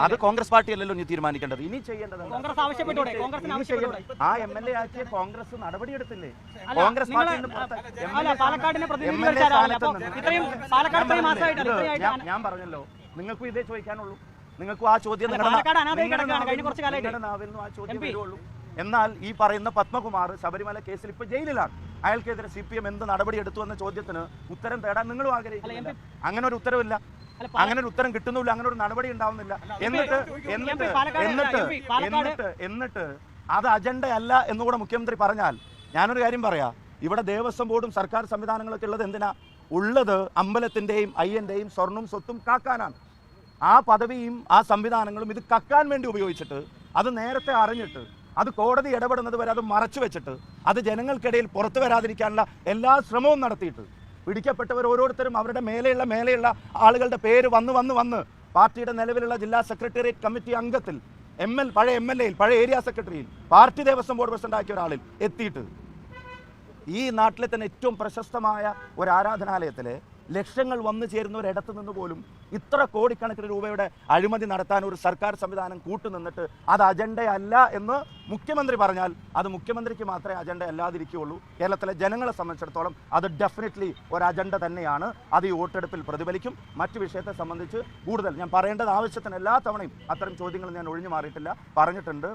അത് കോൺഗ്രസ് പാർട്ടി അല്ലല്ലോ ഇനി തീരുമാനിക്കേണ്ടത്. ഇനി ചെയ്യേണ്ടത് ആ എം എൽ എ ആക്കിയ കോൺഗ്രസ് നടപടിയെടുത്തില്ലേ? കോൺഗ്രസ് ഞാൻ- പറഞ്ഞല്ലോ. നിങ്ങൾക്കും ഇതേ ചോദിക്കാനുള്ളൂ. നിങ്ങൾക്കും ആ ചോദ്യം നിങ്ങളുടെ നാവിൽ-. നിന്നും ആ ചോദ്യം വരുള്ളൂ. എന്നാൽ ഈ പറയുന്ന പത്മകുമാർ ശബരിമല കേസിൽ ഇപ്പൊ ജയിലിലാണ്. അയാൾക്കെതിരെ സി പി എം എന്ത് നടപടി എടുത്തു എന്ന ചോദ്യത്തിന് ഉത്തരം തേടാൻ നിങ്ങളും ആഗ്രഹിക്കുന്നില്ല. അങ്ങനെ ഒരു ഉത്തരവില്ല. അങ്ങനെ ഒരു ഉത്തരം കിട്ടുന്നില്ല അങ്ങനെ ഒരു നടപടി ഉണ്ടാവുന്നില്ല. എന്നിട്ട് എന്നിട്ട് എന്നിട്ട് എന്നിട്ട് എന്നിട്ട് അത് അജണ്ടയല്ല എന്നുകൂടെ മുഖ്യമന്ത്രി പറഞ്ഞാൽ ഞാനൊരു കാര്യം പറയാം. ഇവിടെ ദേവസ്വം ബോർഡും സർക്കാർ സംവിധാനങ്ങളൊക്കെ ഉള്ളത് എന്തിനാ? ഉള്ളത് അമ്പലത്തിന്റെയും അയ്യന്റെയും സ്വർണവും സ്വത്തും കാക്കാനാണ്. ആ പദവിയും ആ സംവിധാനങ്ങളും ഇത് കക്കാൻ വേണ്ടി ഉപയോഗിച്ചിട്ട് അത് നേരത്തെ അറിഞ്ഞിട്ട് അത് കോടതി ഇടപെടുന്നത് വരെ അത് മറച്ചു വെച്ചിട്ട് അത് ജനങ്ങൾക്കിടയിൽ പുറത്തു വരാതിരിക്കാനുള്ള എല്ലാ ശ്രമവും നടത്തിയിട്ട് പിടിക്കപ്പെട്ടവർ ഓരോരുത്തരും അവരുടെ മേലെയുള്ള മേലെയുള്ള ആളുകളുടെ പേര് വന്ന് വന്ന് വന്ന് പാർട്ടിയുടെ നിലവിലുള്ള ജില്ലാ സെക്രട്ടേറിയറ്റ് കമ്മിറ്റി അംഗത്തിൽ എം എൽ പഴയ എം എൽ എയിൽ പഴയ ഏരിയ സെക്രട്ടറിയിൽ പാർട്ടി ദേവസ്വം ബോർഡ് പ്രസിഡന്റ് ആക്കിയ ഒരാളിൽ എത്തിയിട്ട് ഈ നാട്ടിലെ തന്നെ ഏറ്റവും പ്രശസ്തമായ ഒരു ആരാധനാലയത്തിലെ ലക്ഷങ്ങൾ വന്നു ചേരുന്ന ഒരിടത്ത് നിന്ന് പോലും ഇത്ര കോടിക്കണക്കിന് രൂപയുടെ അഴിമതി നടത്താൻ ഒരു സർക്കാർ സംവിധാനം കൂട്ടുനിന്നിട്ട് അത് അജണ്ടയല്ല എന്ന് മുഖ്യമന്ത്രി പറഞ്ഞാൽ അത് മുഖ്യമന്ത്രിക്ക് മാത്രമേ അജണ്ട അല്ലാതിരിക്കുകയുള്ളൂ. കേരളത്തിലെ ജനങ്ങളെ സംബന്ധിച്ചിടത്തോളം അത് ഡെഫിനറ്റ്ലി ഒരു അജണ്ട തന്നെയാണ്. അത് ഈ വോട്ടെടുപ്പിൽ പ്രതിഫലിക്കും. മറ്റു വിഷയത്തെ സംബന്ധിച്ച് കൂടുതൽ ഞാൻ പറയേണ്ടത് ആവശ്യത്തിന് എല്ലാ തവണയും അത്തരം ചോദ്യങ്ങൾ ഞാൻ ഒഴിഞ്ഞു മാറിയിട്ടില്ല. പറഞ്ഞിട്ടുണ്ട്.